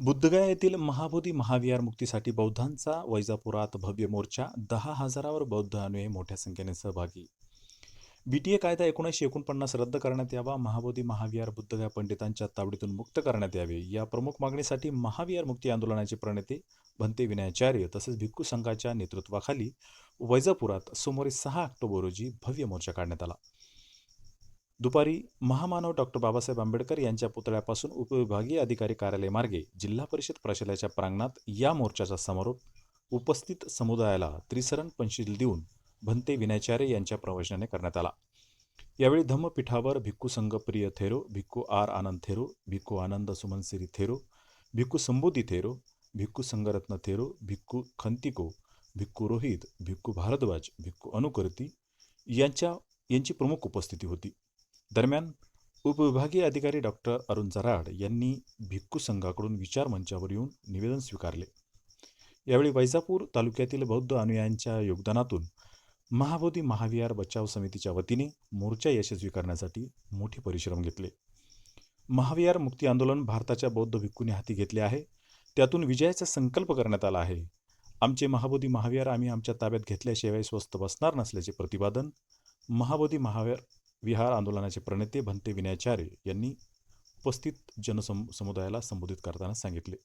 बुद्धगया येथील महाबोधी महाविहार मुक्तीसाठी बौद्धांचा वैजापुरात भव्य मोर्चा दहा हजारावर बौद्ध अनुयायी मोठ्या संख्येने सहभागी. बी टी ए कायदा एकोणीसशे एकोणपन्नास रद्द करण्यात यावा महाबोधी महाविहार बुद्धगया पंडितांच्या तावडीतून मुक्त करण्यात यावे या प्रमुख मागणीसाठी महाविहार मुक्ती आंदोलनाचे प्रणेते भंते विनयाचार्य तसेच भिक्खू संघाच्या नेतृत्वाखाली वैजापुरात सोमवारी सहा ऑक्टोबर रोजी भव्य मोर्चा काढण्यात आला. दुपारी महामानव डॉक्टर बाबासाहेब आंबेडकर यांच्या पुतळ्यापासून उपविभागीय अधिकारी कार्यालय मार्गे जिल्हा परिषद प्रशालयाच्या प्रांगणात या मोर्चाचा समारोप उपस्थित समुदायाला त्रिसरण पंचशील देऊन भंते विनयाचार्य यांच्या प्रवचनाने करण्यात आला. यावेळी धम्मपीठावर भिक्खू संघप्रिय थेरो भिक्खू आर आनंद थेरो भिक्खू आनंद सुमनसिरी थेरो भिक्खू संबोधी थेरो भिक्खू संगरत्न थेरो भिक्खू खंतिको भिक्खू रोहित भिक्खू भारद्वाज भिक्खू अनुकर्ती यांच्या यांची प्रमुख उपस्थिती होती. दरम्यान उपविभागीय अधिकारी डॉक्टर अरुण जराड यांनी भिक्खू संघाकडून विचार मंचावर येऊन निवेदन स्वीकारले. यावेळी वैजापूर तालुक्यातील बौद्ध अनुयायांच्या योगदानातून महाबोधी महाविहार बचाव समितीच्या वतीने मोर्चा यशस्वी करण्यासाठी मोठे परिश्रम घेतले. महाविहार मुक्ती आंदोलन भारताच्या बौद्ध भिक्खूने हाती घेतले आहे. त्यातून विजयाचा संकल्प करण्यात आला आहे. आमचे महाबोधी महाविहार आम्ही आमच्या ताब्यात घेतल्याशिवाय स्वस्त बसणार नसल्याचे प्रतिपादन महाबोधी महाविहार विहार आंदोलनाचे प्रणेते भंते विनयाचार्य यांनी उपस्थित जनसम समुदायाला संबोधित करताना सांगितले.